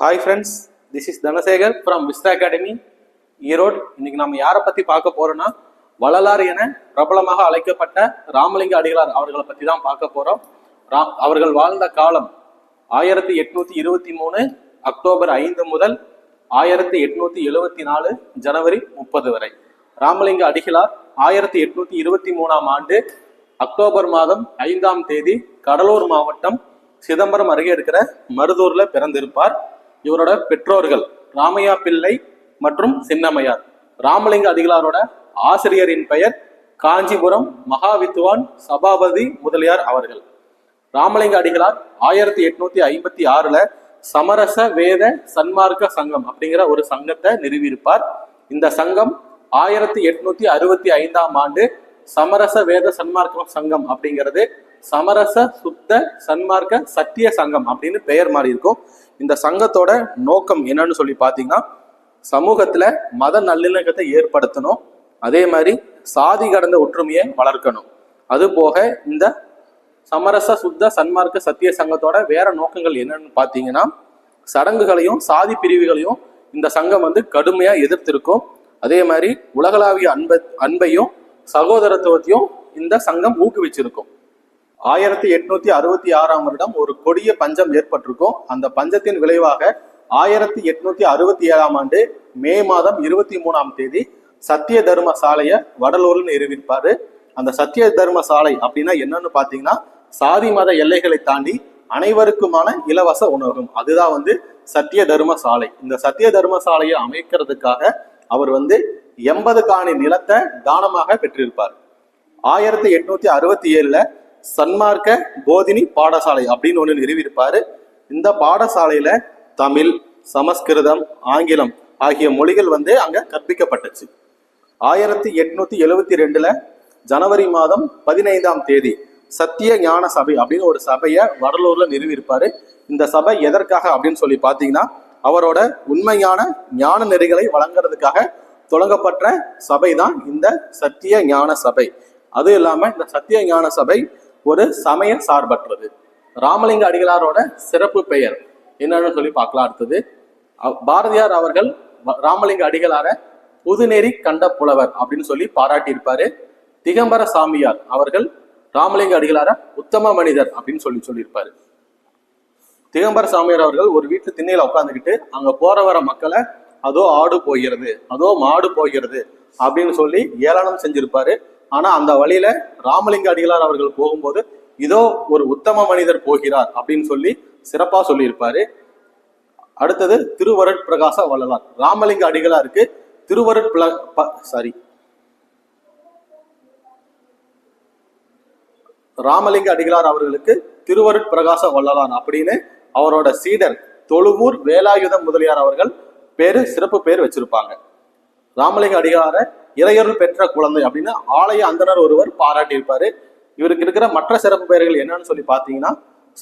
Hi friends this is Dhanasekar from Vista Academy Erode. இன்னைக்கு நம்ம யாரை பற்றி பார்க்க போறோம்னா வள்ளலார் என பிரபலமாக அழைக்கப்பட்ட ராமலிங்க அடிகளார் அவர்களை பற்றி தான் பார்க்க போறோம். ரா- அவர்கள் வாழ்ந்த காலம் ஆயிரத்தி எட்நூத்தி இருபத்தி மூணு அக்டோபர் ஐந்து முதல் ஆயிரத்தி எட்நூத்தி எழுவத்தி நாலு ஜனவரி முப்பது வரை. ராமலிங்க அடிகளார் ஆயிரத்தி எட்நூத்தி இருபத்தி மூணாம் ஆண்டு அக்டோபர் மாதம் ஐந்தாம் தேதி கடலூர் மாவட்டம் சிதம்பரம் அருகே இருக்கிற மருதூர்ல பிறந்திருப்பார். இவரோட பெற்றோர்கள் ராமையா பிள்ளை மற்றும் சின்னமையார் ராமலிங்க அடிகளாரோட ஆசிரியரின் பெயர் காஞ்சிபுரம் மகாவித்துவான் சபாபதி முதலியார் அவர்கள். ராமலிங்க அடிகளார் ஆயிரத்தி எட்நூத்தி ஐம்பத்தி ஆறுல சமரச வேத சன்மார்க்க சங்கம் அப்படிங்கிற ஒரு சங்கத்தை நிறுவியிருப்பார். இந்த சங்கம் ஆயிரத்தி எட்நூத்தி அறுபத்தி ஐந்தாம் ஆண்டு சமரச வேத சன்மார்க்க சங்கம் அப்படிங்கிறது சமரச சுத்த சன்மார்க்க சத்திய சங்கம் அப்படின்னு பெயர் மாறி இருக்கும். இந்த சங்கத்தோட நோக்கம் என்னன்னு சொல்லி பார்த்தீங்கன்னா சமூகத்துல மத நல்லிணக்கத்தை ஏற்படுத்தணும். அதே மாதிரி சாதி கடந்த ஒற்றுமையை வளர்க்கணும். அது போக இந்த சமரச சுத்த சன்மார்க்க சத்திய சங்கத்தோட வேற நோக்கங்கள் என்னன்னு பார்த்தீங்கன்னா சடங்குகளையும் சாதி பிரிவுகளையும் இந்த சங்கம் வந்து கடுமையா எதிர்த்திருக்கும். அதே மாதிரி உலகளாவிய அன்பை அன்பையும் சகோதரத்துவத்தையும் இந்த சங்கம் ஊக்குவிச்சிருக்கும். ஆயிரத்தி எட்நூத்தி அறுபத்தி ஆறாம் வருடம் ஒரு கொடிய பஞ்சம் ஏற்பட்டிருக்கும். அந்த பஞ்சத்தின் விளைவாக ஆயிரத்தி எட்நூத்தி அறுபத்தி ஏழாம் ஆண்டு மே மாதம் இருபத்தி மூணாம் தேதி சத்திய தர்ம சாலையை வடலூர்ல நிறுவிப்பாரு அந்த சத்திய தர்ம சாலை அப்படின்னா என்னன்னு பாத்தீங்கன்னா சாதி மத எல்லைகளை தாண்டி அனைவருக்குமான இலவச உணவகம். அதுதான் வந்து சத்திய தர்ம சாலை. இந்த சத்திய தர்ம சாலையை அமைக்கிறதுக்காக அவர் வந்து எண்பது காணி நிலத்தை தானமாக பெற்றிருப்பார். ஆயிரத்தி எட்நூத்தி அறுபத்தி ஏழுல சன்மார்க்க போதினி பாடசாலை அப்படின்னு ஒன்று நிறுவியிருப்பாரு. இந்த பாடசாலையில தமிழ் சமஸ்கிருதம் ஆங்கிலம் ஆகிய மொழிகள் வந்து அங்க கற்பிக்கப்பட்டுச்சு. ஆயிரத்தி எட்நூத்தி எழுவத்தி ரெண்டுல ஜனவரி மாதம் பதினைந்தாம் தேதி சத்திய ஞான சபை அப்படின்னு ஒரு சபையை வடலூர்ல நிறுவியிருப்பாரு. இந்த சபை எதற்காக அப்படின்னு சொல்லி பார்த்தீங்கன்னா அவரோட உண்மையான ஞான நெறிகளை வழங்குறதுக்காக தொடங்கப்பட்ட சபை தான் இந்த சத்திய ஞான சபை. அது இல்லாம இந்த சத்திய ஞான சபை ஒரு சமய சார்பற்றது. ராமலிங்க அடிகளாரோட சிறப்பு பெயர். என்னன்னு சொல்லி பார்க்கலாம் அடுத்தது. பாரதியார் அவர்கள் ராமலிங்க அடிகளார புதுநெறி கண்ட புலவர் அப்படின்னு சொல்லி பாராட்டியிருப்பாரு. திகம்பர சாமியார் அவர்கள் ராமலிங்க அடிகளார உத்தம மனிதர் அப்படின்னு சொல்லி சொல்லியிருப்பாரு. திகம்பர சாமியார் அவர்கள் ஒரு வீட்டு திண்ணையில உட்காந்துக்கிட்டு அங்க போற வர மக்களை அதோ ஆடு போகிறது அதோ மாடு போகிறது அப்படின்னு சொல்லி ஏளனம் செஞ்சிருப்பாரு. ஆனா அந்த வழியில ராமலிங்க அடிகளார் அவர்கள் போகும்போது இதோ ஒரு உத்தம மனிதர் போகிறார் அப்படின்னு சொல்லி சிறப்பா சொல்லியிருப்பாரு. அடுத்தது திருவருட் பிரகாச வள்ளலார். ராமலிங்க அடிகளாருக்கு திருவருட் சாரி ராமலிங்க அடிகளார் அவர்களுக்கு திருவருட் பிரகாச வள்ளலார் அப்படின்னு அவரோட சீடர் தொழுவூர் வேலாயுதம் முதலியார் அவர்கள் பேரு சிறப்பு பேர் வச்சிருப்பாங்க. ராமலிங்க அடிகார இறையருள் பெற்ற குழந்தை அப்படின்னு ஆலய அந்தனர் ஒருவர் பாராட்டியிருப்பாரு. இவருக்கு இருக்கிற மற்ற சிறப்பு பெயர்கள் என்னன்னு சொல்லி பார்த்தீங்கன்னா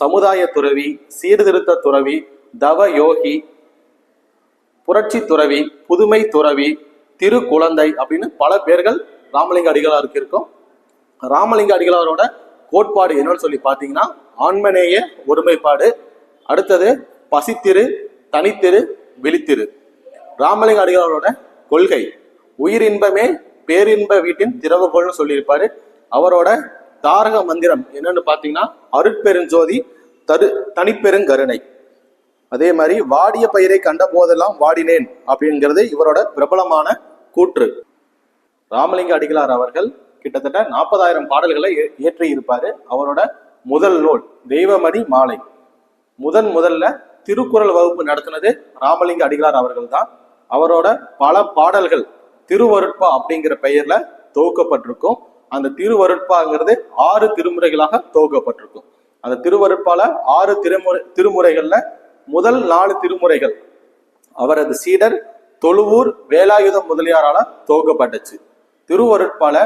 சமுதாய துறவி சீர்திருத்த துறவி தவ யோகி புரட்சி துறவி புதுமை துறவி திரு குழந்தை அப்படின்னு பல பேர்கள் ராமலிங்க அடிகளாருக்கு இருக்கும். ராமலிங்க அடிகளாரோட கோட்பாடு என்னன்னு சொல்லி பார்த்தீங்கன்னா ஆண்மனேய ஒருமைப்பாடு அடுத்தது பசித்திரு தனித்திரு வெளித்திரு ராமலிங்க அடிகளாரோட கொள்கை. உயிரின்பமே பேரின்ப வீட்டின் திறவுகோள்னு சொல்லியிருப்பாரு. அவரோட தாரக மந்திரம் என்னன்னு பார்த்தீங்கன்னா அருட்பெருஞ்சோதி தரு தனிப்பெருங்கருணை அதே மாதிரி வாடிய பயிரை கண்ட போதெல்லாம் வாடினேன் அப்படிங்கிறது இவரோட பிரபலமான கூற்று. ராமலிங்க அடிகளார் அவர்கள் கிட்டத்தட்ட நாற்பதாயிரம் பாடல்களை இயற்றி இருப்பாரு அவரோட முதல் நூல் தெய்வமணி மாலை. முதன் முதல்ல திருக்குறள் வகுப்பு நடத்தினது ராமலிங்க அடிகளார் அவர்கள் தான் அவரோட பல பாடல்கள் திருவருட்பா அப்படிங்கிற பெயர்ல தொகுக்கப்பட்டிருக்கும். அந்த திருவருட்பாங்கிறது ஆறு திருமுறைகளாக துவக்கப்பட்டிருக்கும் அந்த திருவருட்பால ஆறு திருமுறை திருமுறைகள்ல முதல் நாலு திருமுறைகள் அவரது சீடர் தொழுவூர் வேலாயுதம் முதலியாரால துவக்கப்பட்டுச்சு திருவருட்பால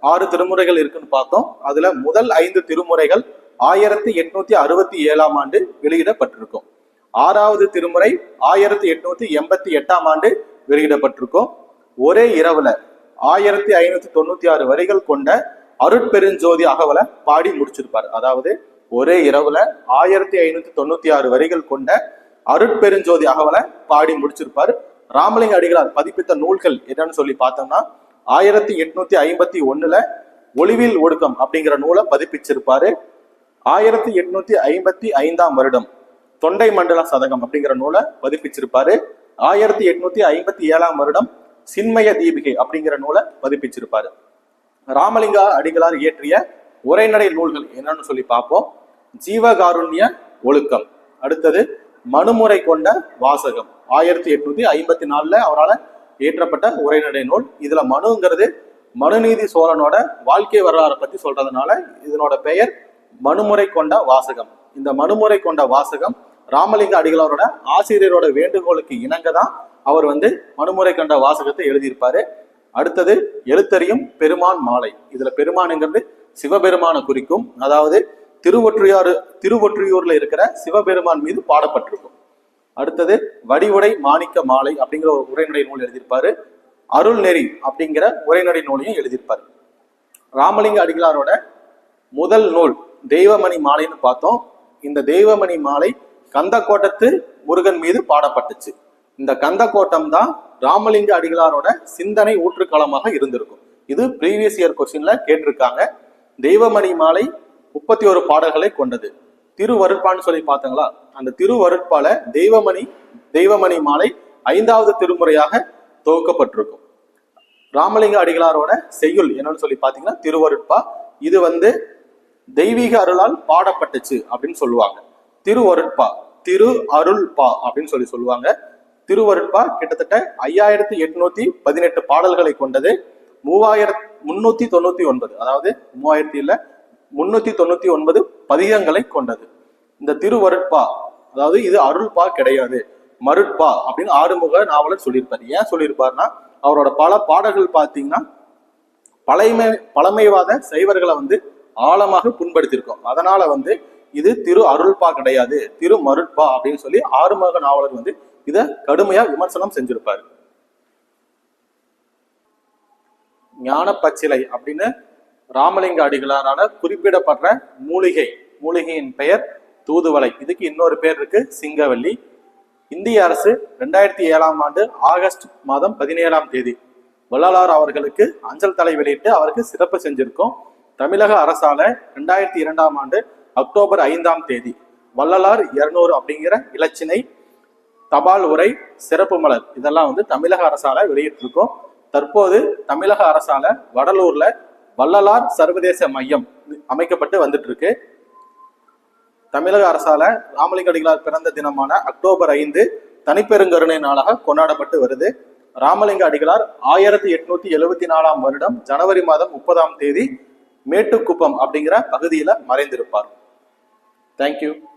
ஆறு திருமுறைகள் இருக்குன்னு பார்த்தோம். அதுல முதல் ஐந்து திருமுறைகள் ஆயிரத்தி எட்நூத்தி அறுபத்தி ஏழாம் ஆண்டு வெளியிடப்பட்டிருக்கும். ஆறாவது திருமுறை ஆயிரத்தி எட்நூத்தி எண்பத்தி எட்டாம் ஆண்டு வெளியிடப்பட்டிருக்கும். ஒரே இரவுல ஆயிரத்தி ஐநூத்தி தொண்ணூத்தி ஆறு வரிகள் கொண்ட அருட்பெருஞ்சோதி அகவலை பாடி முடிச்சிருப்பார். அதாவது ஒரே இரவுல ஆயிரத்தி ஐநூத்தி தொண்ணூத்தி ஆறு வரிகள் கொண்ட அருட்பெருஞ்சோதி அகவலை பாடி முடிச்சிருப்பார். ராமலிங்க அடிகளார் பதிப்பித்த நூல்கள் என்னன்னு சொல்லி பார்த்தோம்னா ஆயிரத்தி எட்நூத்தி ஐம்பத்தி ஒண்ணுல ஒளிவில் ஒடுக்கம் அப்படிங்கிற நூலை பதிப்பிச்சிருப்பாரு. ஆயிரத்தி எட்நூத்தி ஐம்பத்தி ஐந்தாம் வருடம் தொண்டை மண்டல சதகம் அப்படிங்கிற நூலை பதிப்பிச்சிருப்பாரு. ஆயிரத்தி எட்நூத்தி ஐம்பத்தி ஏழாம் வருடம் சின்மய தீபிகை அப்படிங்கிற நூலை பதிப்பிச்சிருப்பாரு. ராமலிங்கா அடிகளார் இயற்றிய உரைநடை நூல்கள் என்னன்னு சொல்லி பார்ப்போம். ஜீவகாருண்ய ஒழுக்கம். அடுத்தது மனுமுறை கொண்ட வாசகம். ஆயிரத்தி எட்நூத்தி ஐம்பத்தி நாலுல அவரால் இயற்றப்பட்ட உரைநடை நூல். இதுல மனுங்கிறது மனுநீதி சோழனோட வாழ்க்கை வரலாறை பத்தி சொல்றதுனால இதனோட பெயர் மனுமுறை கொண்ட வாசகம். இந்த மனுமுறை கொண்ட வாசகம் ராமலிங்க அடிகளாரோட ஆசிரியரோட வேண்டுகோளுக்கு இணங்க தான் அவர் வந்து மனுமுறை கொண்ட வாசகத்தை எழுதியிருப்பாரு. அடுத்தது எழுத்தறியும் பெருமான் மாலை. இதுல பெருமானுங்கிறது சிவபெருமானை குறிக்கும். அதாவது திருவொற்றியாறு திருவொற்றியூர்ல இருக்கிற சிவபெருமான் மீது பாடப்பட்டிருக்கும். அடுத்தது வடிவுடை மாணிக்க மாலை அப்படிங்கிற ஒரு உரைநடை நூல் எழுதியிருப்பாரு. அருள் நெறி அப்படிங்கிற உரைநடை நூலையும் எழுதியிருப்பாரு. ராமலிங்க அடிகளாரோட முதல் நூல் தெய்வமணி மாலைன்னு பார்த்தோம். இந்த தெய்வமணி மாலை கந்தக்கோட்டத்து முருகன் மீது பாடப்பட்டுச்சு. இந்த கந்தக்கோட்டம் தான் ராமலிங்க அடிகளாரோட சிந்தனை ஊற்றுக்களமாக இருந்திருக்கும். இது ப்ரீவியஸ் இயர் கொஸ்டின்ல கேட்டிருக்காங்க. தெய்வமணி மாலை முப்பத்தி ஒரு பாடல்களை கொண்டது. திருவருட்பான்னு சொல்லி பார்த்தங்களா? அந்த திருவருட்பால தெய்வமணி தெய்வமணி மாலை ஐந்தாவது திருமுறையாக துவக்கப்பட்டிருக்கும். ராமலிங்க அடிகளாரோட செய்யுள் என்னன்னு சொல்லி பார்த்தீங்கன்னா திருவருட்பா இது வந்து தெய்வீக அருளால் பாடப்பட்டுச்சு அப்படின்னு சொல்லுவாங்க. திருவருட்பா திரு அருள் பா அப்படின்னு சொல்லி சொல்லுவாங்க. திருவருட்பா கிட்டத்தட்ட ஐயாயிரத்தி எட்நூத்தி பதினெட்டு பாடல்களை கொண்டது. மூவாயிரத்தி முன்னூத்தி தொண்ணூத்தி ஒன்பது அதாவது மூவாயிரத்தி இல்ல முன்னூத்தி தொண்ணூத்தி ஒன்பது பதிகங்களை கொண்டது. இந்த திருவருட்பா அதாவது இது அருள்பா கிடையாது. மருட்பா அப்படின்னு ஆறுமுக நாவலர் சொல்லியிருப்பாரு. ஏன் சொல்லியிருப்பாருன்னா அவரோட பல பாடல்கள் பார்த்தீங்கன்னா பழைமை பழமைவாத சைவர்களை வந்து ஆழமாக புண்படுத்தியிருக்கோம். அதனால வந்து இது திரு அருள்பா கிடையாது திரு மருட்பா அப்படின்னு சொல்லி ஆறுமுக நாவலர் வந்து இதை கடுமையா விமர்சனம் செஞ்சிருப்பாரு. ஞான பச்சிலை அப்படின்னு ராமலிங்க அடிகளாரால குறிப்பிடப்படுற மூலிகை மூலிகையின் பெயர் தூதுவளை. இதுக்கு இன்னொரு பேர் இருக்கு சிங்கவல்லி. இந்திய அரசு ரெண்டாயிரத்தி ஏழாம் ஆண்டு ஆகஸ்ட் மாதம் பதினேழாம் தேதி வள்ளலார் அவர்களுக்கு அஞ்சல் தலை வெளியிட்டு அவருக்கு சிறப்பு செஞ்சிருக்கோம். தமிழக அரசால ரெண்டாயிரத்தி இரண்டாம் ஆண்டு அக்டோபர் ஐந்தாம் தேதி. வள்ளலார் இருநூறு அப்படிங்கிற இலச்சினை தபால் உரை சிறப்பு மலர் இதெல்லாம் வந்து தமிழக அரசால வெளியிட்டிருக்கோம். தற்போது தமிழக அரசால வடலூர்ல வள்ளலார் சர்வதேச மையம் அமைக்கப்பட்டு வந்துட்டு இருக்கு தமிழக அரசால ராமலிங்க அடிகளார் பிறந்த தினமான அக்டோபர் ஐந்து தனிப்பெருங்கருணை நாளாக கொண்டாடப்பட்டு வருது. ராமலிங்க அடிகளார் ஆயிரத்தி எட்நூத்தி எழுவத்தி நாலாம் வருடம் ஜனவரி மாதம் முப்பதாம் தேதி மேட்டுக்குப்பம் அப்படிங்கிற பகுதியில மறைந்திருப்பார். Thank you.